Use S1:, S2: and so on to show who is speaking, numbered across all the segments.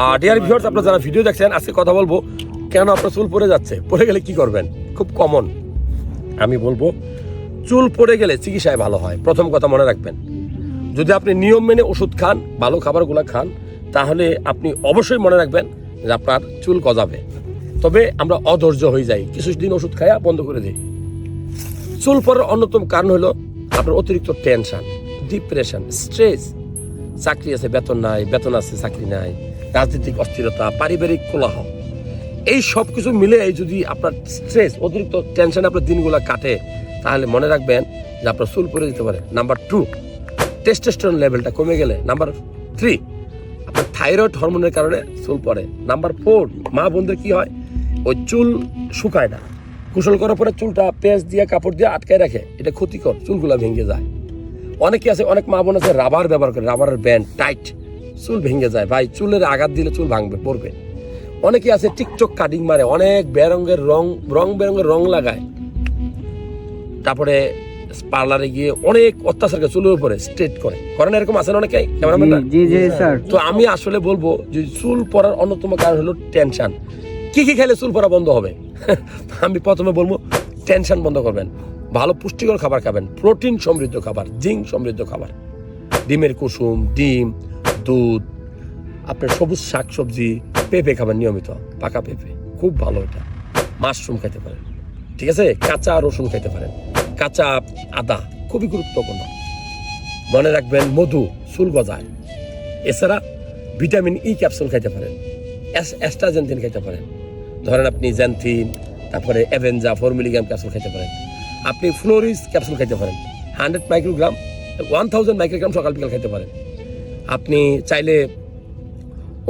S1: আর dear viewers আপনারা যারা video দেখছেন, আজকে কথা বলব, কেন আপনার চুল পড়ে যাচ্ছে? পড়ে গেলে কি করবেন? খুব কমন আমি বলব, চুল পড়ে গেলে চিকিৎসায় ভালো হয়। প্রথম কথা মনে রাখবেন, যদি আপনি নিয়ম মেনে ওষুধ খান, ভালো খাবারগুলো খান, তাহলে আপনি অবশ্যই মনে রাখবেন যে আপনার চুল গজাবে। তবে আমরা অধৈর্য হয়ে যাই। কিছুদিন ওষুধ খায়া বন্ধ করে দিই। চুল পড়ার অন্যতম কারণ হলো আপনার অতিরিক্ত টেনশন ডিপ্রেশন স্ট্রেস চাকরি আছে, বেতন নাই, বেতন আছে, চাকরি নাই, রাজনৈতিক অস্থিরতা, পারিবারিক কোলাহ এই সব কিছু মিলে যদি আপনার স্ট্রেস অতিরিক্ত টেনশন আপনার দিনগুলো কাটে, তাহলে মনে রাখবেন যে আপনার চুল পড়ে যেতে পারে। নাম্বার টু টেস্টোস্টেরন লেভেলটা কমে গেলে নাম্বার থ্রি আপনার থাইরয়েড হরমোনের কারণে চুল পড়ে। নাম্বার ফোর মা বোনদের কি হয়? ওই চুল শুকায় না। কুশল করার পরে চুলটা পেঁয়াজ দিয়ে, কাপড় দিয়ে আটকায় রাখে। এটা ক্ষতিকর, চুলগুলা ভেঙে যায়। অনেকে আছে অনেক মা বোন আছে রাবার ব্যবহার করে রাবারের ব্যান্ড টাইট চুল ভেঙে যায়। ভাই চুলের আঘাত দিলে চুল ভাঙবে পড়বে। অনেকে আছে টিকটক কাটিং মারে অনেক বেরঙ্গের রং রং বেরঙ্গের রং লাগায়। তারপরে পার্লারে গিয়ে অনেক অত্যাচার করে চুলের উপরে স্ট্রেট করে। করেন এরকম আছেন ক্যামেরাম্যানরা
S2: স্যার।
S1: তো আমি আসলে বলব যে চুল পড়ার অন্যতম কারণ হলো টেনশন কি কি খেলে চুল পড়া বন্ধ হবে? আমি প্রথমে বলব টেনশন বন্ধ করবেন। ভালো পুষ্টিকর খাবার খাবেন। প্রোটিন সমৃদ্ধ খাবার, জিঙ্ক সমৃদ্ধ খাবার। ডিমের কুসুম, ডিম, দুধ, আপনার সবুজ শাক সবজি পেঁপে খাবেন নিয়মিত, পাকা পেঁপে। খুব ভালো এটা। মাশরুম খেতে পারেন। ঠিক আছে? কাঁচা রসুন খেতে পারেন। কাঁচা আদা খুবই গুরুত্বপূর্ণ। মনে রাখবেন, মধু চুল গজায়। এছাড়া ভিটামিন ই ক্যাপসুল খাইতে পারেন। অ্যাস্ট্রাজেন্থিন খাইতে পারেন। ধরেন আপনি জ্যান্থিন, তারপরে অ্যাভেঞ্জা ফোর মিলিগ্রাম ক্যাপসুল খাইতে পারেন। আপনি ফ্লোরিস ক্যাপসুল খাইতে পারেন। Hundred microgram, one thousand microgram সকাল বিকাল খাইতে পারেন। আপনি চাইলে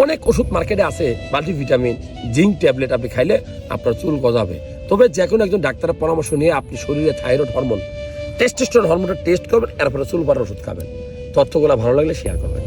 S1: অনেক ওষুধ মার্কেটে আছে, মাল্টিভিটামিন, জিঙ্ক ট্যাবলেট আপনি খাইলে আপনার চুল গজাবে। তবে যে কোনো একজন ডাক্তারের পরামর্শ নিয়ে আপনি শরীরে থাইরয়েড হরমোন, টেস্টোস্টেরন হরমোনটা টেস্ট করবেন, এরপরে চুল পড়ার ওষুধ খাবেন। তথ্যগুলো ভালো লাগলে শেয়ার করবেন।